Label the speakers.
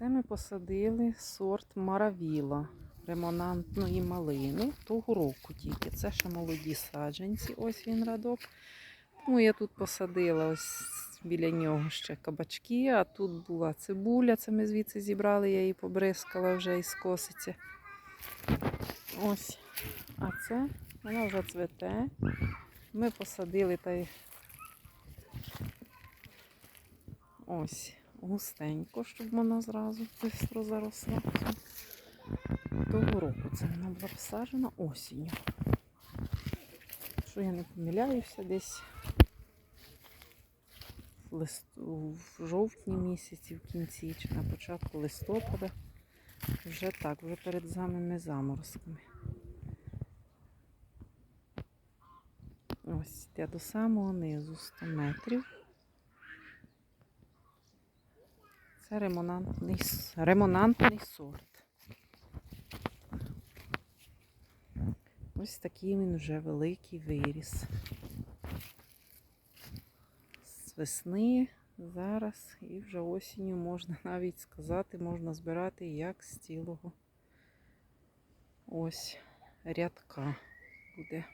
Speaker 1: Це ми посадили сорт Маравіла ремонантної малини того року тільки. Це ще молоді саджанці. Ось він радок. Тому я тут посадила ось біля нього ще кабачки, а тут була цибуля, це ми звідси зібрали, я її побризкала вже із косиці. Ось. А це вона вже цвете. Ми посадили та й ось густенько, щоб вона зразу швидко заросла. Того року це вона була посаджена осінню. Що я не помиляюся, десь в, жовтні місяці, в кінці чи на початку листопада. Вже так, вже перед самими заморозками. Ось йде до самого низу 100 метрів. Це ремонантний, ремонантний сорт. Ось такий він вже великий виріс. З весни зараз і вже осінню можна навіть сказати, можна збирати як з цілого ось рядка буде.